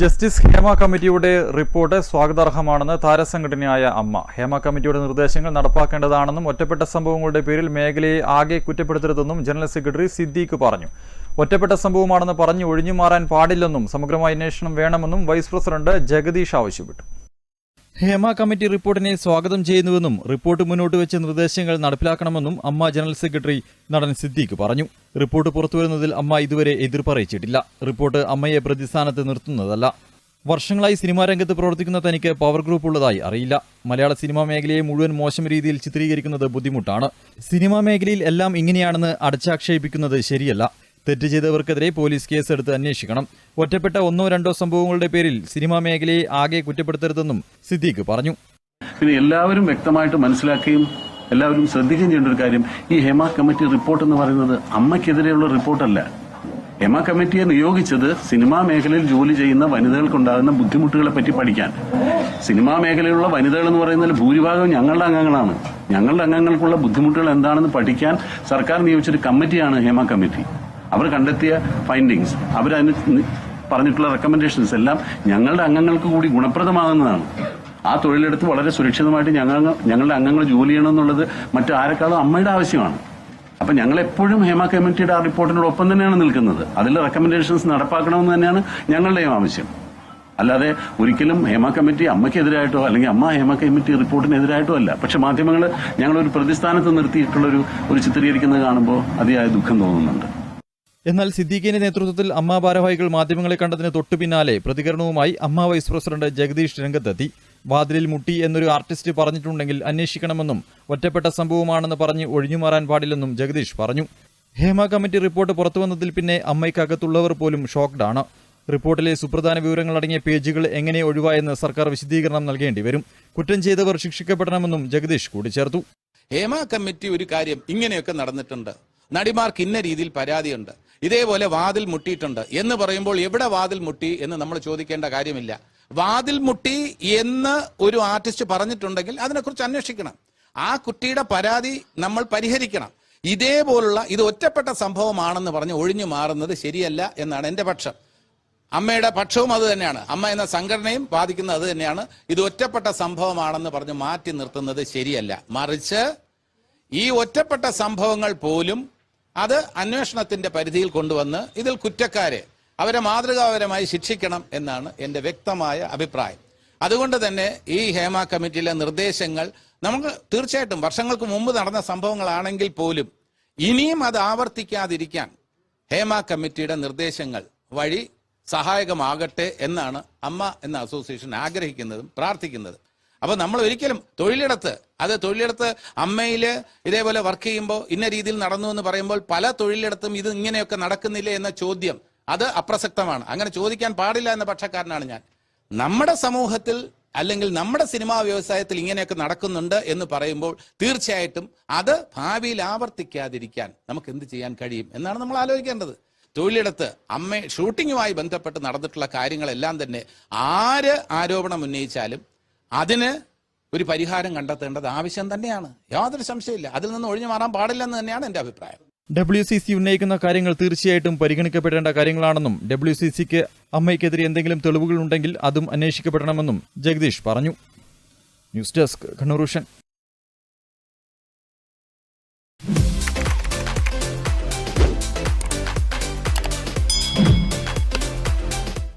Justice Hema കമ്മിറ്റിയുടെ report സ്വാഗതാർഹമാണെന്ന് താരസംഘടനയായ അമ്മ. ഹേമ കമ്മിറ്റിയുടെ നിർദ്ദേശങ്ങൾ നടപ്പാക്കേണ്ടതാണെന്നും ഒറ്റപ്പെട്ട സംഭവങ്ങളുടെ പേരിൽ മേഖലയെ ആകെ കുറ്റപ്പെടുത്തരുതെന്നും ജനറൽ സെക്രട്ടറി സിദ്ദീഖ് പറഞ്ഞു. ഒറ്റപ്പെട്ട സംഭവമാണെന്ന് പറഞ്ഞു ഒഴിഞ്ഞുമാറാൻ പാടില്ലെന്നും സമഗ്രമായ അന്വേഷണം വേണമെന്നും വൈസ് പ്രസിഡന്റ് ജഗദീഷ് ആവശ്യപ്പെട്ടു. ഹേമ കമ്മിറ്റി റിപ്പോർട്ടിനെ സ്വാഗതം ചെയ്യുന്നുവെന്നും റിപ്പോർട്ട് മുന്നോട്ട് വെച്ച നിർദ്ദേശങ്ങൾ നടപ്പിലാക്കണമെന്നും അമ്മ ജനറൽ സെക്രട്ടറി നടൻ സിദ്ദീഖ് പറഞ്ഞു. റിപ്പോർട്ട് പുറത്തുവരുന്നതിൽ അമ്മ ഇതുവരെ എതിർപ്പറിയിച്ചിട്ടില്ല. റിപ്പോർട്ട് അമ്മയെ പ്രതിസ്ഥാനത്ത് നിർത്തുന്നതല്ല. വർഷങ്ങളായി സിനിമാ രംഗത്ത് പ്രവർത്തിക്കുന്ന തനിക്ക് പവർ ഗ്രൂപ്പ് ഉള്ളതായി അറിയില്ല. മലയാള സിനിമാ മേഖലയെ മുഴുവൻ മോശം രീതിയിൽ ചിത്രീകരിക്കുന്നത് ബുദ്ധിമുട്ടാണ്. സിനിമാ മേഖലയിൽ എല്ലാം ഇങ്ങനെയാണെന്ന് അടച്ചാക്ഷേപിക്കുന്നത് ശരിയല്ല. തെറ്റ് ചെയ്തവർക്കെതിരെ പോലീസ് കേസെടുത്ത് അന്വേഷിക്കണം. ഒറ്റപ്പെട്ട ഒന്നോ രണ്ടോ സംഭവങ്ങളുടെ പേരിൽ സിനിമാ മേഖലയെ ആകെ കുറ്റപ്പെടുത്തരുതെന്നും സിദ്ദീഖ് പറഞ്ഞു. പിന്നെ എല്ലാവരും വ്യക്തമായിട്ട് മനസ്സിലാക്കുകയും എല്ലാവരും ശ്രദ്ധിക്കുകയും ചെയ്യേണ്ട ഒരു കാര്യം ഈ ഹേമ കമ്മിറ്റി റിപ്പോർട്ട് എന്ന് പറയുന്നത് അമ്മയ്ക്കെതിരെയുള്ള റിപ്പോർട്ടല്ല. ഹേമ കമ്മിറ്റിയെ നിയോഗിച്ചത് സിനിമാ മേഖലയിൽ ജോലി ചെയ്യുന്ന വനിതകൾക്കുണ്ടാകുന്ന ബുദ്ധിമുട്ടുകളെ പറ്റി പഠിക്കാൻ. സിനിമാ മേഖലയിലുള്ള വനിതകൾ എന്ന് പറയുന്നതിൽ ഭൂരിഭാഗം ഞങ്ങളുടെ അംഗങ്ങളാണ്. ഞങ്ങളുടെ അംഗങ്ങൾക്കുള്ള ബുദ്ധിമുട്ടുകൾ എന്താണെന്ന് പഠിക്കാൻ സർക്കാർ നിയോഗിച്ചൊരു കമ്മിറ്റിയാണ് ഹേമ കമ്മിറ്റി. അവർ കണ്ടെത്തിയ ഫൈൻഡിങ്സ് അവരതിന് പറഞ്ഞിട്ടുള്ള റെക്കമെൻഡേഷൻസ് എല്ലാം ഞങ്ങളുടെ അംഗങ്ങൾക്ക് കൂടി ഗുണപ്രദമാകുന്നതാണ്. ആ തൊഴിലെടുത്ത് വളരെ സുരക്ഷിതമായിട്ട് ഞങ്ങൾ ഞങ്ങളുടെ അംഗങ്ങൾ ജോലി ചെയ്യണമെന്നുള്ളത് മറ്റാരെക്കാളും അമ്മയുടെ ആവശ്യമാണ്. അപ്പൊ ഞങ്ങൾ എപ്പോഴും ഹേമ കമ്മിറ്റിയുടെ ആ റിപ്പോർട്ടിനോടൊപ്പം തന്നെയാണ് നിൽക്കുന്നത്. അതിലെ റെക്കമെൻഡേഷൻസ് നടപ്പാക്കണമെന്ന് തന്നെയാണ് ഞങ്ങളുടെയും ആവശ്യം. അല്ലാതെ ഒരിക്കലും ഹേമ കമ്മിറ്റി അമ്മയ്ക്കെതിരായിട്ടോ അല്ലെങ്കിൽ അമ്മ ഹേമ കമ്മിറ്റി റിപ്പോർട്ടിനെതിരായിട്ടോ അല്ല. പക്ഷെ മാധ്യമങ്ങൾ ഞങ്ങളൊരു പ്രതിസ്ഥാനത്ത് നിർത്തിയിട്ടുള്ള ഒരു ഒരു ചിത്രീകരിക്കുന്നത് കാണുമ്പോൾ അതിയായ ദുഃഖം തോന്നുന്നുണ്ട്. എന്നാൽ സിദ്ദീഖിന്റെ നേതൃത്വത്തിൽ അമ്മ ഭാരവാഹികൾ മാധ്യമങ്ങളെ കണ്ടതിന് തൊട്ടു പിന്നാലെ പ്രതികരണവുമായി അമ്മ വൈസ് പ്രസിഡന്റ് ജഗദീഷ് രംഗത്തെത്തി. വാതിലിൽ മുട്ടി എന്നൊരു ആർട്ടിസ്റ്റ് പറഞ്ഞിട്ടുണ്ടെങ്കിൽ അന്വേഷിക്കണമെന്നും ഒറ്റപ്പെട്ട സംഭവമാണെന്ന് പറഞ്ഞ് ഒഴിഞ്ഞുമാറാൻ പാടില്ലെന്നും ജഗദീഷ് പറഞ്ഞു. ഹേമ കമ്മിറ്റി റിപ്പോർട്ട് പുറത്തുവന്നതിൽ പിന്നെ അമ്മയ്ക്കകത്തുള്ളവർ പോലും ഷോക്ക്ഡാണ്. റിപ്പോർട്ടിലെ സുപ്രധാന വിവരങ്ങൾ അടങ്ങിയ പേജുകൾ എങ്ങനെ ഒഴിവായെന്ന് സർക്കാർ വിശദീകരണം നൽകേണ്ടി വരും. കുറ്റം ചെയ്തവർ ശിക്ഷിക്കപ്പെടണമെന്നും ജഗദീഷ് കൂട്ടിച്ചേർത്തു. ഹേമ കമ്മിറ്റി ഒരു കാര്യം ഇങ്ങനെയൊക്കെ നടന്നിട്ടുണ്ട്. നടിമാർക്ക് ഇന്ന രീതിയിൽ പരാതിയുണ്ട്. ഇതേപോലെ വാതിൽ മുട്ടിയിട്ടുണ്ട് എന്ന് പറയുമ്പോൾ എവിടെ വാതിൽ മുട്ടി എന്ന് നമ്മൾ ചോദിക്കേണ്ട കാര്യമില്ല. വാതിൽ മുട്ടി എന്ന് ഒരു ആർട്ടിസ്റ്റ് പറഞ്ഞിട്ടുണ്ടെങ്കിൽ അതിനെക്കുറിച്ച് അന്വേഷിക്കണം. ആ കുട്ടിയുടെ പരാതി നമ്മൾ പരിഹരിക്കണം. ഇതേപോലുള്ള ഇത് ഒറ്റപ്പെട്ട സംഭവമാണെന്ന് പറഞ്ഞ് ഒഴിഞ്ഞു മാറുന്നത് ശരിയല്ല എന്നാണ് എന്റെ പക്ഷം. അമ്മയുടെ പക്ഷവും അത് തന്നെയാണ്. അമ്മ എന്ന സംഘടനയും ബാധിക്കുന്നത് അത് തന്നെയാണ്. ഇത് ഒറ്റപ്പെട്ട സംഭവമാണെന്ന് പറഞ്ഞ് മാറ്റി നിർത്തുന്നത് ശരിയല്ല. മറിച്ച് ഈ ഒറ്റപ്പെട്ട സംഭവങ്ങൾ പോലും അത് അന്വേഷണത്തിന്റെ പരിധിയിൽ കൊണ്ടുവന്ന് ഇതിൽ കുറ്റക്കാരെ അവരെ മാതൃകാപരമായി ശിക്ഷിക്കണം എന്നാണ് എന്റെ വ്യക്തമായ അഭിപ്രായം. അതുകൊണ്ട് തന്നെ ഈ ഹേമ കമ്മിറ്റിയിലെ നിർദ്ദേശങ്ങൾ നമുക്ക് തീർച്ചയായിട്ടും വർഷങ്ങൾക്ക് മുമ്പ് നടന്ന സംഭവങ്ങളാണെങ്കിൽ പോലും ഇനിയും അത് ആവർത്തിക്കാതിരിക്കാൻ ഹേമ കമ്മിറ്റിയുടെ നിർദ്ദേശങ്ങൾ വഴി സഹായകമാകട്ടെ എന്നാണ് അമ്മ എന്ന അസോസിയേഷൻ ആഗ്രഹിക്കുന്നതും പ്രാർത്ഥിക്കുന്നതും. അപ്പൊ നമ്മൾ ഒരിക്കലും തൊഴിലിടത്ത് അത് തൊഴിലിടത്ത് അമ്മയിൽ ഇതേപോലെ വർക്ക് ചെയ്യുമ്പോൾ ഇന്ന രീതിയിൽ നടന്നു എന്ന് പറയുമ്പോൾ പല തൊഴിലിടത്തും ഇത് ഇങ്ങനെയൊക്കെ നടക്കുന്നില്ല എന്ന ചോദ്യം അത് അപ്രസക്തമാണ്. അങ്ങനെ ചോദിക്കാൻ പാടില്ല എന്ന പക്ഷക്കാരനാണ് ഞാൻ. നമ്മുടെ സമൂഹത്തിൽ അല്ലെങ്കിൽ നമ്മുടെ സിനിമാ വ്യവസായത്തിൽ ഇങ്ങനെയൊക്കെ നടക്കുന്നുണ്ട് എന്ന് പറയുമ്പോൾ തീർച്ചയായിട്ടും അത് ഭാവിയിൽ ആവർത്തിക്കാതിരിക്കാൻ നമുക്ക് എന്ത് ചെയ്യാൻ കഴിയും എന്നാണ് നമ്മൾ ആലോചിക്കേണ്ടത്. തൊഴിലിടത്ത് അമ്മ ഷൂട്ടിങ്ങുമായി ബന്ധപ്പെട്ട് നടന്നിട്ടുള്ള കാര്യങ്ങളെല്ലാം തന്നെ ആര് ആരോപണം ഉന്നയിച്ചാലും അതിന് ഒരു പരിഹാരം കണ്ടെത്തേണ്ടത് ആവശ്യം തന്നെയാണ്. യാതൊരു സംശയമില്ല അതിൽ നിന്ന് ഒഴിഞ്ഞു മാറാൻ പാടില്ലെന്ന് തന്നെയാണ് എന്റെ അഭിപ്രായം. ഡബ്ല്യു സി സി ഉന്നയിക്കുന്ന കാര്യങ്ങൾ തീർച്ചയായിട്ടും പരിഗണിക്കപ്പെടേണ്ട കാര്യങ്ങളാണെന്നും ഡബ്ല്യു സി സിക്ക് അമ്മയ്ക്കെതിരെ എന്തെങ്കിലും തെളിവുകൾ ഉണ്ടെങ്കിൽ അതും അന്വേഷിക്കപ്പെടണമെന്നും ജഗദീഷ് പറഞ്ഞു. News desk Kannur